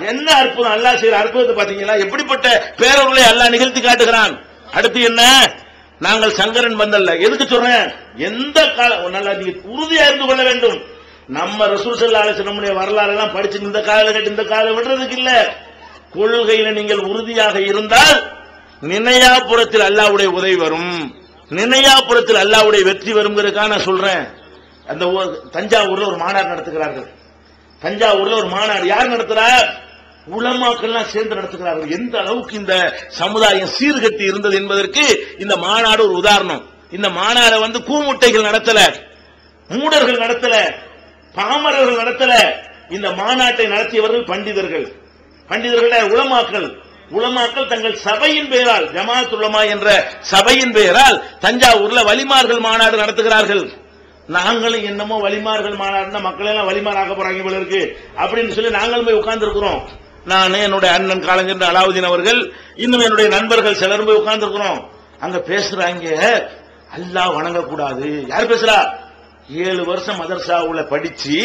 என்ன அற்புதம்? அல்லாஹ் செய்யற அற்புதத்தை பாத்தீங்களா எப்படிப்பட்ட பேரவர்களை அல்லாஹ் நிகழ்த்தி காட்டுகிறான்? அடுத்து என்ன? நாங்கள் சங்கரன் வந்தல்ல. எதுக்கு சொல்றேன்? எந்த கால நல்லா நீங்க உறுதியா இருந்து கொள்ள வேண்டும். நம்ம ரசூல் ஸல்லல்லாஹு அலைஹி வரலாறு எல்லாம் படிச்சு இந்த கால கட்டு இந்த காலம் விடுறதுக்கு இல்ல. கொள்கையில நீங்கள் உறுதியாக இருந்தால் நினையாபுரத்தில் அல்லாஹ்வுடைய உதவி வரும். நினையாபுரத்தில் அல்லாஹ்வுடைய வெற்றி வருங்கிறதுக்காக நான் சொல்றேன். அந்த தஞ்சாவூர்ல ஒரு மாநாடு நடத்துகிறார்கள். தஞ்சாவூர்ல ஒரு மாநாடு. யார் நடத்துறார்? உலமாக்கள்லாம் சேர்ந்து நடத்துகிறார்கள் எந்த அளவுக்கு இந்த சமுதாயம் சீர்கட்டி இருந்தது என்பதற்கு இந்த மாநாடு ஒரு உதாரணம். இந்த மாநாடு வந்து கூமுட்டைகள் நடத்தல மூடர்கள் நடத்தல பாமரர்கள் நடத்தல. இந்த மாநாட்டை நடத்தியவர்கள் பண்டிதர்கள். பண்டிதர்கள் உலமாக்கள். உலமாக்கள் தங்கள் சபையின் பெயரால் ஜமாத் உலமா என்ற சபையின் பெயரால் தஞ்சாவூர்ல வலிமார்கள் மாநாடு நடத்துகிறார்கள். நாங்களும் என்னமோ வலிமார்கள் மாநாடுனா மக்கள் எல்லாம் வலிமார் ஆக்க போறாங்க போல இருக்கு. அப்படின்னு சொல்லி நாங்களும் போய் உட்கார்ந்து இருக்கிறோம் நான் என்னுடைய அண்ணன் காலஞ்சென்ற அலாவுதீன் அவர்கள் இன்னும் என்னுடைய நண்பர்கள் சிலரும் போய் உட்கார்ந்துருக்கிறோம். அங்க பேசுறாங்க அல்லா வணங்கக்கூடாது. யார் பேசுறா? ஏழு வருஷம் மதர்சாவுல படிச்சு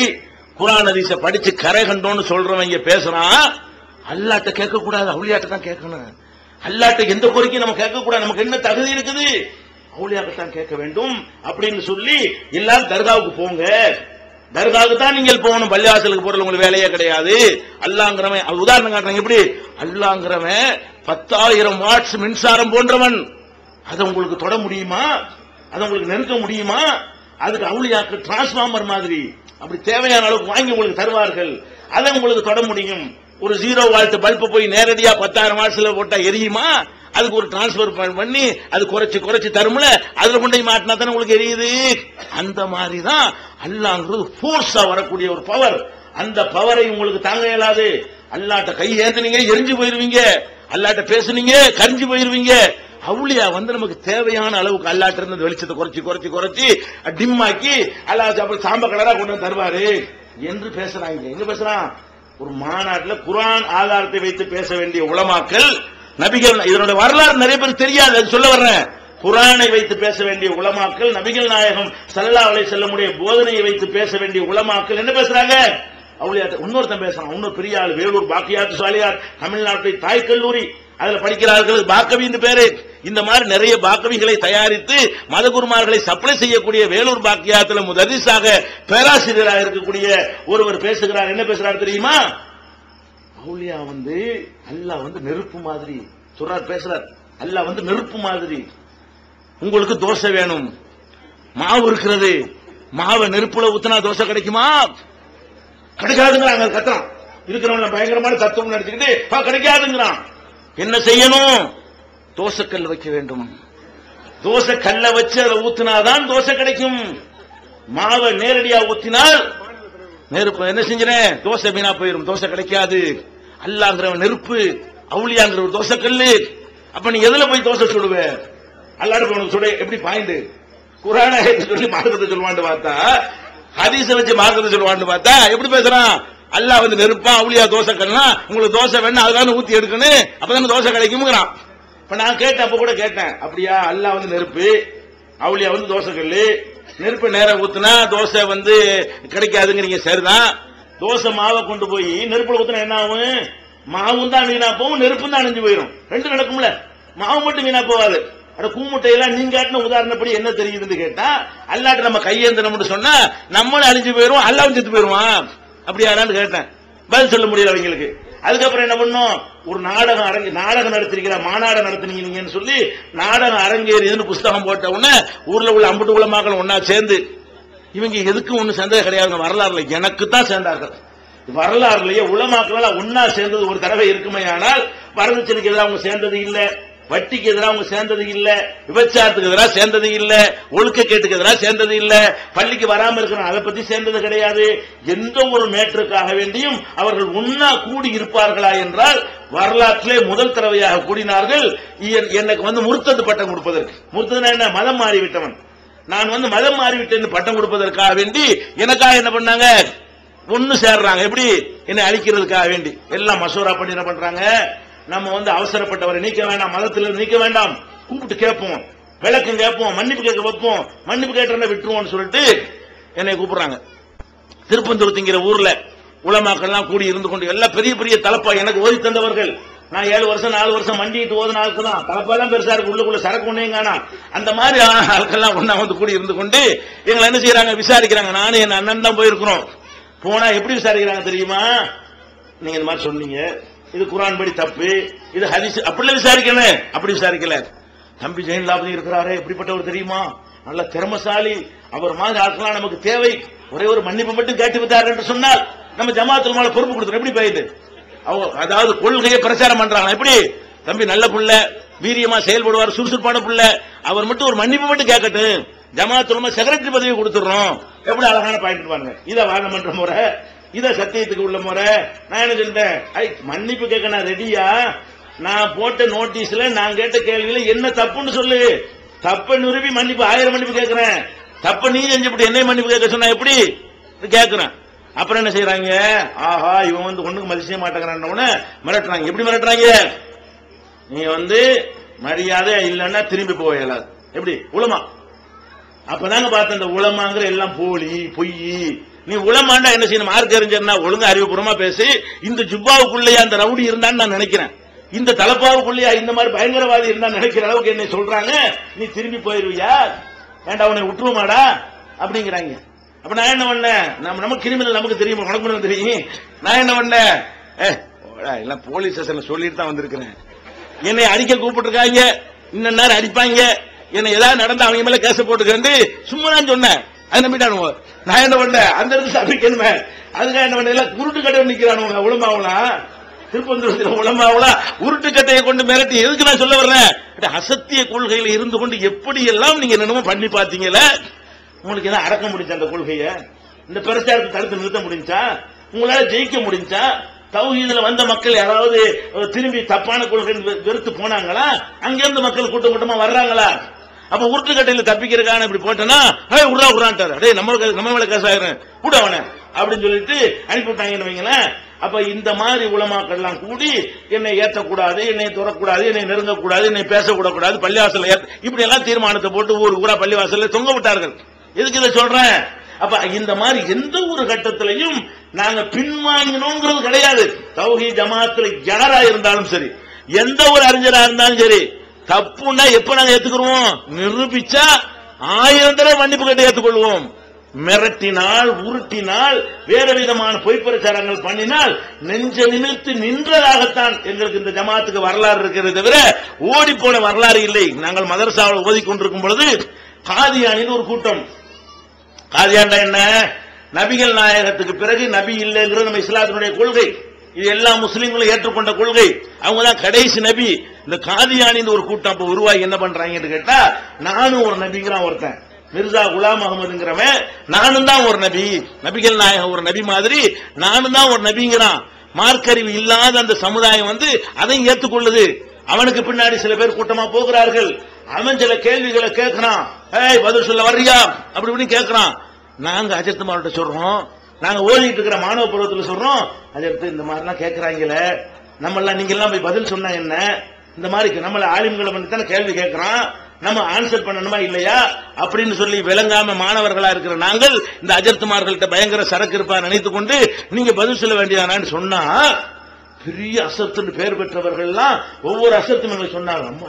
குரான் அதிச படிச்சு கரை கண்டோன்னு சொல்றவங்க பேசுறான் அல்லாட்ட கேட்க கூடாது அவளியாட்ட தான் கேட்கணும். அல்லாட்ட எந்த கோரிக்கையும் நம்ம கேட்க கூடாது நமக்கு என்ன தகுதி இருக்குது? அவுளியாக்கத்தான் கேட்க வேண்டும் அப்படின்னு சொல்லி எல்லாரும் தர்காவுக்கு போங்க. தர்காவுக்கு தான் நீங்கள் போகணும். பள்ளிவாசலுக்கு போறது உங்களுக்கு வேலையே கிடையாது. அல்லாங்கிறவன் அது உதாரணம் காட்டுறாங்க எப்படி? அல்லாங்கிறவன் பத்தாயிரம் வாட்ஸ் மின்சாரம் போன்றவன். அதை உங்களுக்கு தொட முடியுமா? அதை உங்களுக்கு நெருக்க முடியுமா? அதுக்கு அவுளியாக்கு டிரான்ஸ்பார்மர் மாதிரி. அப்படி தேவையான அளவுக்கு வாங்கி உங்களுக்கு தருவார்கள். அதை உங்களுக்கு தொட முடியும். ஒரு ஜீரோ வால்ட் பல்பு போய் நேரடியா பத்தாயிரம் வாட்ஸ்ல போட்டா எரியுமா? அதுக்கு ஒரு டிரான்ஸ்பர் பண்ணி அது குறைச்சு குறைச்சு தரும்ல அதுல கொண்டு மாட்டினா தானே உங்களுக்கு எரியுது? அந்த மாதிரி தான் அல்லாங்கிறது ஃபோர்ஸா வரக்கூடிய ஒரு பவர் அந்த பவரை உங்களுக்கு தாங்க இயலாது. அல்லாட்ட கை ஏந்தினீங்க எரிஞ்சு போயிருவீங்க. அல்லாட்ட பேசுனீங்க கரிஞ்சு போயிருவீங்க. அவுளியா வந்து நமக்கு தேவையான அளவுக்கு அல்லாட்ட இருந்து வெளிச்சத்தை குறைச்சு குறைச்சு டிம் டிம்மாக்கி அல்லா அப்புறம் சாம்ப கலரா கொண்டு வந்து தருவாரு. என்று பேசுறாங்க. எங்க பேசுறான்? ஒரு மாநாட்டில் குரான் ஆதாரத்தை வைத்து பேச வேண்டிய உலமாக்கள் நபிகள் இதனோட வரலாறு நிறைய பேர் தெரியாது அது சொல்ல வர்றேன். குரானை வைத்து பேச வேண்டிய உலமாக்கள் நபிகள் நாயகம் சல்லா அலை செல்லமுடைய போதனையை வைத்து பேச வேண்டிய உலமாக்கள் என்ன பேசுறாங்க? அவுளியாத்த இன்னொருத்தன் பேசுறான். இன்னொரு பெரிய ஆள் வேலூர் பாக்கியாத்து சாலியார் தமிழ்நாட்டை தாய் கல்லூரி. அதுல படிக்கிறார்கள் பாக்கவி என்று பேரு. இந்த மாதிரி நிறைய பாக்கவிகளை தயாரித்து மதகுருமார்களை சப்ளை செய்யக்கூடிய வேலூர் பாக்கியாத்துல முதலிசாக பேராசிரியராக இருக்கக்கூடிய ஒருவர் பேசுகிறார். என்ன பேசுறார் தெரியுமா? அவுலியா வந்து அல்லா வந்து நெருப்பு மாதிரி சொல்றார் பேசுறார். அல்லா வந்து நெருப்பு மாதிரி. உங்களுக்கு தோசை வேணும். மாவு இருக்கிறது. மாவை நெருப்புல ஊத்தினா தோசை கிடைக்குமா? கிடைக்காதுங்கிறாங்க கத்துறான் இருக்கிறவங்க பயங்கரமான தத்துவம் நடத்திக்கிட்டு கிடைக்காதுங்கிறான். என்ன செய்யணும்? தோசைக்கல் வைக்க வேண்டும். தோசை கல்ல வச்சு அதை ஊத்தினாதான் தோசை கிடைக்கும். மாவை நேரடியா ஊத்தினால் நெருப்பு என்ன செஞ்சேன் தோசை வீணா போயிரும். தோசை கிடைக்காது. அல்லாங்கிறவன் நெருப்பு அவுளியாங்கிற ஒரு தோசை கல்லு. அப்ப நீ எதுல போய் தோசை சுடுவ? அல்லாட உனக்கு சுட. எப்படி பாயிண்ட்? குரான சொல்லி மார்க்கத்தை சொல்லுவான்னு பார்த்தா ஹதீஸ வச்சு மார்க்கத்தை சொல்லுவான்னு பார்த்தா எப்படி பேசுறான்? அல்லாஹ் வந்து நெருப்பா அவுளியா தோசை கல்லா உங்களுக்கு தோசை வேணும் அதுதான் ஊத்தி எடுக்கணும். அப்பதானே தோசை கிடைக்கும்ங்கிறான். இப்ப நான் கேட்டேன் அப்ப கூட கேட்டேன். அப்படியா? அல்லாஹ் வந்து நெருப்பு அவுளியா வந்து தோசை கல்லு. நெருப்பு நேரம் ஊத்துனா தோசை வந்து கிடைக்காதுங்கிறீங்க சரிதான். தோசை மாவை கொண்டு போய் நெருப்புல ஊத்தினா என்ன ஆகும்? மாவும் தான் வீணா போகும் நெருப்பும் தான் அணிஞ்சு போயிடும் ரெண்டும் நடக்கும்ல. மாவு மட்டும் வீணா போவாது அட கூமுட்டையெல்லாம் நீங்க காட்டின உதாரணப்படி என்ன தெரியுதுன்னு கேட்டா அல்லாட்ட நம்ம கையேந்தனம்னு சொன்னா நம்மளும் அழிஞ்சு போயிடும் அல்லாவும் செத்து போயிருவான். அப்படியாடான்னு கேட்டேன். பதில் சொல்ல முடியல அவங்களுக்கு. அதுக்கப்புறம் என்ன பண்ணும்? ஒரு நாடகம் அரங்கு நாடகம் நடத்திருக்கிற மாநாடம் நடத்தினீங்கன்னு சொல்லி நாடகம் அரங்கேறியதுன்னு புஸ்தகம் போட்ட உடனே ஊர்ல உள்ள அம்புட்டு உலமாக்கள் ஒன்னா சேர்ந்து இவங்க எதுக்கும் ஒண்ணு சேர்ந்தது கிடையாது வரலாறுல எனக்கு தான் சேர்ந்தார்கள். வரலாறுலயே உலமாக்களால் ஒன்னா சேர்ந்தது ஒரு தடவை இருக்குமே ஆனால் வரதட்சணைக்கு எதிராக அவங்க சேர்ந்தது இல்ல வட்டிக்கு எதிராக அவங்க சேர்ந்தது இல்ல விபச்சாரத்துக்கு எதிராக சேர்ந்தது இல்ல ஒழுக்கக்கேட்டுக்கு எதிராக சேர்ந்தது இல்ல பள்ளிக்கு வராம இருக்கிற அதை பத்தி சேர்ந்தது கிடையாது. எந்த ஒரு மேட்டருக்காக வேண்டியும் அவர்கள் ஒன்னா கூடி இருப்பார்களா என்றால் வரலாற்றிலே முதல் தடவையாக கூடினார்கள். எனக்கு வந்து முர்த்தது பட்டம் கொடுப்பதற்கு. முர்த்ததுனா என்ன? மதம் மாறிவிட்டவன். நான் வந்து மதம் மாறிவிட்டேன் பட்டம் கொடுப்பதற்காக வேண்டி எனக்காக என்ன பண்ணாங்க? ஒன்னு சேர்றாங்க. எப்படி? என்னை அழிக்கிறதுக்காக வேண்டி. எல்லாம் மசோரா பண்ணி என்ன பண்றாங்க? நம்ம வந்து அவசரப்பட்டவரை நீக்க வேண்டாம் மதத்தில் நீக்க வேண்டாம். கூப்பிட்டு கேட்போம். விளக்கம் கேட்போம் மன்னிப்பு கேட்க வைப்போம். மன்னிப்பு கேட்டா விட்டுருவோம்னு சொல்லிட்டு என்னை கூப்பிடுறாங்க. திருப்பந்தூர் திங்கிற ஊர்ல உலமாக்கள்லாம் கூடி இருந்து கொண்டு எல்லாம் பெரிய பெரிய தலப்பா எனக்கு ஓதி தந்தவர்கள் நான் ஏழு வருஷம் நாலு வருஷம் மண்டிட்டு ஓதுன ஆளுக்கு தான். தலப்பெல்லாம் பெருசா இருக்கு உள்ளுக்குள்ள சரக்கு ஒன்றையும் அந்த மாதிரி ஆட்கள்லாம் ஒன்னா வந்து கூடி இருந்து கொண்டு எங்களை என்ன செய்யறாங்க? விசாரிக்கிறாங்க. நானும் என் அண்ணன் தான் போயிருக்கிறோம். போனா எப்படி விசாரிக்கிறாங்க தெரியுமா? நீங்க இந்த மாதிரி சொன்னீங்க. இது குரான் படி தப்பு. இது ஹதீஸ். அப்படிலாம் விசாரிக்கணும் அப்படி விசாரிக்கல. தம்பி ஜெயலலிதாபதி இருக்கிறாரே. எப்படிப்பட்டவர் தெரியுமா? நல்ல திறமசாலி. அவர் மாதிரி ஆட்கள்லாம் நமக்கு தேவை. ஒரே ஒரு மன்னிப்பு மட்டும் கேட்டு விட்டார் என்று சொன்னால் நம்ம ஜமாத்துக்கு மேல பொறுப்பு கொடுத்துரும். எப்படி போயிது அவங்க அதாவது கொள்கையை பிரச்சாரம் பண்றாங்க எப்படி? தம்பி நல்ல புள்ள வீரியமா செயல்படுவார் சுறுசுறுப்பான புள்ள. அவர் மட்டும் ஒரு மன்னிப்பு மட்டும் கேட்கட்டும். உலமா செக்ரட்டரி பதவி கொடுத்துடுறோம். எப்படி அழகான பாயிண்ட் பாருங்க. இத வாதமன்ற முறை. இத சத்தியத்துக்கு உள்ள முறை. நான் என்ன சொல்லிட்டேன்? ஐ மன்னிப்பு கேட்க நான் ரெடியா நான் போட்ட நோட்டீஸ்ல நான் கேட்ட கேள்வியில என்ன தப்புன்னு சொல்லு. தப்ப நிரூபி மன்னிப்பு ஆயிரம் மன்னிப்பு கேட்கிறேன். தப்ப நீ செஞ்சு என்னை மன்னிப்பு கேட்க சொன்னா எப்படி? கேட்கிறேன். அப்புறம் என்ன செய்யறாங்க ஆஹா இவன் வந்து ஒண்ணுக்கு மாட்டேங்கிறான் மாட்டேங்கிறான்னு மிரட்டுறாங்க. எப்படி மிரட்டுறாங்க? நீ வந்து மரியாதை இல்லைன்னா திரும்பி போக இயலாது. எப்படி? உலமா அப்பதாங்க பார்த்த இந்த உலமாங்கிற எல்லாம் போலி பொய். நீ உலமாண்டா என்ன செய்யணும்? மார்க் அறிஞர்னா ஒழுங்கு அறிவுபூர்வமா பேசி இந்த ஜுப்பாவுக்குள்ளேயே அந்த ரவுடி இருந்தான்னு நான் நினைக்கிறேன். இந்த தலப்பாவுக்குள்ளேயா இந்த மாதிரி பயங்கரவாதி இருந்தா நினைக்கிற அளவுக்கு என்ன சொல்றாங்க. நீ திரும்பி போயிருவியா? ஏன்டா உன்னை விட்டுருமாடா அப்படிங்கிறாங்க. அப்ப நான் என்ன பண்ணேன்? நம்ம நம்ம கிரிமினல் நமக்கு தெரியும்? உனக்கு தெரியும். நான் என்ன பண்ணேன்? எல்லாம் போலீஸ் ஸ்டேஷன்ல சொல்லிட்டு தான் வந்திருக்கிறேன். என்னை அடிக்க கூப்பிட்டுருக்காங்க. இன்ன நேரம் அடிப்பாங்க. என்ன ஏதாவது நடந்தா அவங்க மேல கேச போட்டுக்கிறது சும்மா நான் சொன்னேன். அது நம்பிட்டானுங்க. நான் என்ன பண்ணேன்? அந்த இடத்துல சமைக்கணுமே அதுக்காக என்ன பண்ண எல்லாம் உருட்டு கட்டை நிக்கிறானுங்க. உளமாவலாம் திருப்பந்தூரத்தில் உளமாவலாம் உருட்டு கட்டையை கொண்டு மிரட்டி எதுக்கு நான் சொல்ல வர்றேன்? அசத்திய கொள்கையில இருந்து கொண்டு எப்படி எல்லாம் நீங்க என்னமோ பண்ணி பாத்தீங்களே உங்களுக்கு எதாவது அடக்க முடிஞ்சா அந்த கொள்கையை? இந்த பிரச்சாரத்தை தடுத்து நிறுத்த முடிஞ்சா? உங்களால ஜெயிக்க முடிஞ்சா? தௌஹீதுல வந்த மக்கள் யாராவது திரும்பி தப்பான கொள்கை வெறுத்து போனாங்களா? அங்கிருந்து மக்கள் கூட்டம் கூட்டமா வர்றாங்களா? அப்ப உருட்டுக்கட்டையில தப்பிக்கிறக்கான இப்படி போட்டேன்னா ஹே உடா உடான்ட்டார் அடே நம்ம நம்ம மேல கேஸ் கூட அவனை. அப்படின்னு சொல்லிட்டு அனுப்பி விட்டாங்கன்னு வைங்களேன். அப்ப இந்த மாதிரி உலமாக்கள்லாம் கூடி என்னை ஏற்றக்கூடாது என்னை துறக்கூடாது என்னை நெருங்கக்கூடாது என்னை பேசக்கூடாது பள்ளிவாசல் ஏத்த இப்படி எல்லாம் தீர்மானத்தை போட்டு ஊர் ஊரா பள்ளிவாசல்ல தொங்க விட்டார்கள். எதுக்கு இதை சொல்றேன்? அப்ப இந்த மாதிரி எந்த ஒரு கட்டத்திலையும் நாங்க பின்வாங்கினோங்கிறது கிடையாது. தௌஹி ஜமாத்துல யாரா இருந்தாலும் சரி எந்த ஒரு அறிஞரா இருந்தாலும் சரி தப்புன்னா எப்ப நாங்க ஏத்துக்கிறோம் நிரூபிச்சா ஆயிரம் தடவை மன்னிப்பு கட்டி ஏத்துக்கொள்வோம். மிரட்டினால் உருட்டினால் வேற விதமான பொய் பிரச்சாரங்கள் பண்ணினால் நெஞ்ச நிமித்து நின்றதாகத்தான் எங்களுக்கு இந்த ஜமாத்துக்கு வரலாறு இருக்கிறது தவிர ஓடி போன வரலாறு இல்லை. நாங்கள் மதரசாவில் ஓதிக்கொண்டிருக்கும் பொழுது காதியானின்னு ஒரு கூட்டம் காதியாண்டா என்ன? நபிகள் நாயகத்துக்கு பிறகு நபி இல்லைங்கிறது நம்ம இஸ்லாத்தினுடைய கொள்கை. இது எல்லா முஸ்லீம்களும் ஏற்றுக்கொண்ட கொள்கை. அவங்க தான் கடைசி நபி. இந்த காதியானின்னு ஒரு கூட்டம் அப்ப உருவாகி என்ன பண்றாங்கன்னு கேட்டா நானும் ஒரு நபிங்கிறான் ஒருத்தன். மிர்சா குலாம் அகமதுங்கிறவன் நானும் தான் ஒரு நபி. நபிகள் நாயகம் ஒரு நபி மாதிரி நானும் தான் ஒரு நபிங்கிறான். மார்க்கறிவு இல்லாத அந்த சமுதாயம் வந்து அதையும் ஏத்துக்கொள்ளுது அவனுக்கு பின்னாடி சில பேர் கூட்டமா போகிறார்கள். அவன் சில கேள்விகளை கேட்கிறான். ஏய் பதில் சொல்ல வர்றியா? அப்படி இப்படின்னு கேட்கிறான். நாங்க அஜித்குமார்கிட்ட சொல்றோம். நாங்க ஓடிட்டு இருக்கிற மாணவ பருவத்துல சொல்றோம் அஜித் இந்த மாதிரிலாம் கேட்கிறாங்களே. நம்ம எல்லாம் நீங்க எல்லாம் போய் பதில் சொன்னா என்ன? இந்த மாதிரி நம்மள ஆலிம்களை பண்ணி தானே கேள்வி கேட்கிறான். நம்ம ஆன்சர் பண்ணணுமா இல்லையா? அப்படின்னு சொல்லி விளங்காம மாணவர்களா இருக்கிற நாங்கள் இந்த அஜர்த்துமார்கள்ட்ட பயங்கர சரக்கு இருப்பா நினைத்து கொண்டு நீங்க பதில் சொல்ல வேண்டியதானான்னு சொன்னா பெரிய அசத்துன்னு பேர் பெற்றவர்கள்லாம் ஒவ்வொரு அசத்தும் எங்களுக்கு சொன்னாங்க. நம்ம